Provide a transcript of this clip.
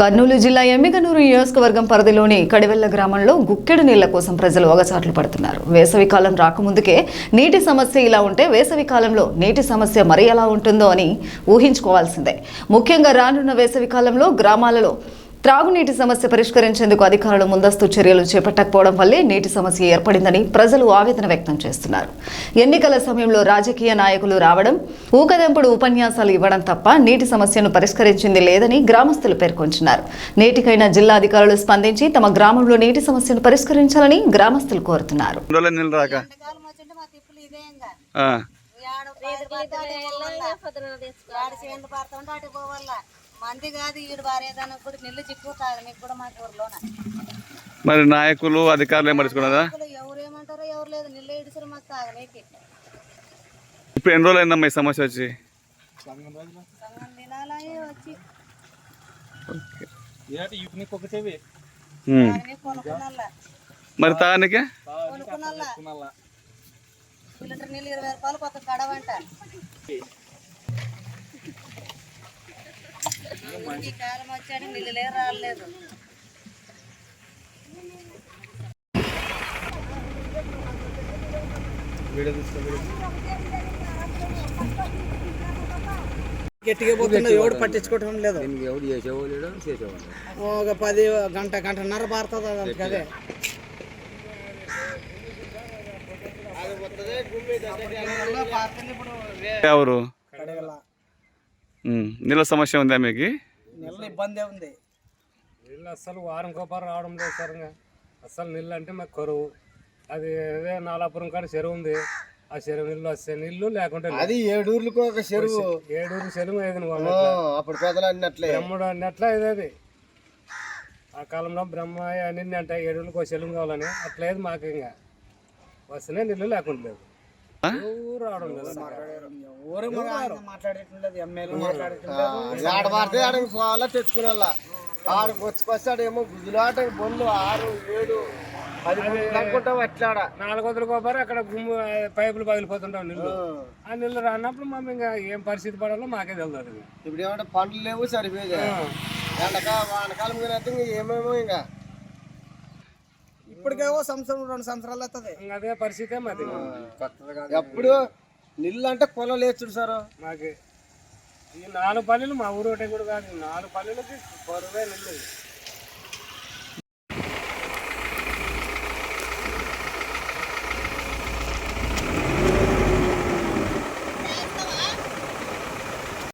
కర్నూలు జిల్లా ఎమ్మిగనూరు నియోజకవర్గం పరిధిలోని కడివెల్ల గ్రామంలో గుక్కెడు నీళ్ళ కోసం ప్రజలు ఒకచాట్లు పడుతున్నారు. వేసవి కాలం రాకముందుకే నీటి సమస్య ఇలా ఉంటే వేసవి కాలంలో నీటి సమస్య మరి ఎలా ఉంటుందో అని ఊహించుకోవాల్సిందే. ముఖ్యంగా రానున్న వేసవి కాలంలో గ్రామాలలో త్రాగునీటి సమస్య పరిష్కరించేందుకు అధికారులు ముందస్తు చర్యలు చేపట్టకపోవడం వల్లే నీటి సమస్య ఏర్పడిందని ప్రజలు ఆవేదన వ్యక్తం చేస్తున్నారు ఎన్నికల సమయంలో రాజకీయ నాయకులు రావడం ఊకదెంపుడు ఉపన్యాసాలు ఇవ్వడం తప్ప నీటి సమస్యను పరిష్కరించింది లేదని గ్రామస్తులు పేర్కొంటున్నారు నేటికైనా జిల్లా అధికారులు స్పందించి తమ గ్రామంలో నీటి సమస్యను పరిష్కరించాలని గ్రామస్తులు కోరుతున్నారు మంది కాదు ఈడు పారేదానికి కూడా నీళ్ళు చిక్కు తాగనీకి కూడా మాకు ఊర్లోన మరి నాయకులు అధికారులు ఏం పడుచుకున్నారా అసలు ఎవరు ఏమంటారో ఎవరు లేదు నీళ్ళు ఇడిసరు మాకు తాగనీకి. ఇప్పుడు ఎన్ని రోజులు అయిందమ్మా ఈ సమస్య వచ్చి? సంగం దినాలే వచ్చి. ఉమ్. తాగనీకి కొనుక్కున్నల్లా మరి తాగానికే? కొనుక్కున్నల్లా లీటర్ నీళ్ళు ఇరవై రూపాయలు కొత్త కడవంట. ఈ కాలం వచ్చాడు నీళ్ళే రాలేదు. గట్టిగా పోతున్నా ఎవడు పట్టించుకోవటం లేదు. ఒక పది గంట గంటన్నర పారుతుంది అది అంతకదే ఎవరు. నీళ్ళ సమస్య ఉందా మీకు? నెల ఇబ్బందే ఉంది. నీళ్ళు అస్సలు వారం కోపాలు రావడం లేదు సార్ ఇంకా అస్సలు నీళ్ళు అంటే మాకు కరువు. అది అదే నాలాపురం కాడ చెరువు ఉంది. ఆ చెరువు నీళ్ళు వస్తే నీళ్ళు లేకుంటే. అది ఏడూర్లకు ఒక చెరువు. ఏడూరు చెరువు ఏది ఆ, అప్పుడు పెద్దలు అన్నట్లే. బ్రహ్ముడు అన్నట్లా ఇదేది ఆ కాలంలో బ్రహ్మ అన్ని అంటే ఏడూరులకు ఒక చెరువు కావాలని. అట్లేదు మాకు ఇంకా. వస్తేనే నీళ్ళు లేకుండా లేదు ఊరు రావడం లేదు ఊరు మగ ఆయన మాట్లాడేటం లేదు ఎమ్మెల్యే మాట్లాడేటం లేదు ఆడ పడితే ఆడకి పోవాలా తెచ్చుకునేలా? ఆడకు వచ్చి వస్తాడేమో గుజులాట బొల్లు ఆరు ఏడు పది అనుకుంటాం అట్లాడ నాలుగు వందల కోపారు అక్కడ గుమ్ము పైపులు పగిలిపోతుంటాం నీళ్ళు. ఆ. నీళ్ళు రానప్పుడు మేము ఇంకా ఏం పరిస్థితి పడాలో మాకే తెలుస్తుంది. ఇప్పుడు ఏమంటే పండ్లు లేవు సరిపోయేది ఎండక వానకాలం కానీ అయితే ఇంక ఏమేమో ఇంకా. ఇప్పటికేవో సంవత్సరం రెండు సంవత్సరాలు అవుతుంది. ఇంకా అదే పరిస్థితే మాది. ఎప్పుడు నీళ్ళు అంటే పొలం లేచుడు సార్. మాకు ఈ నాలుగు పల్లెలు మా ఊరు ఒకటే కూడా కాదు నాలుగు పల్లెలకి పొరవే నీళ్ళు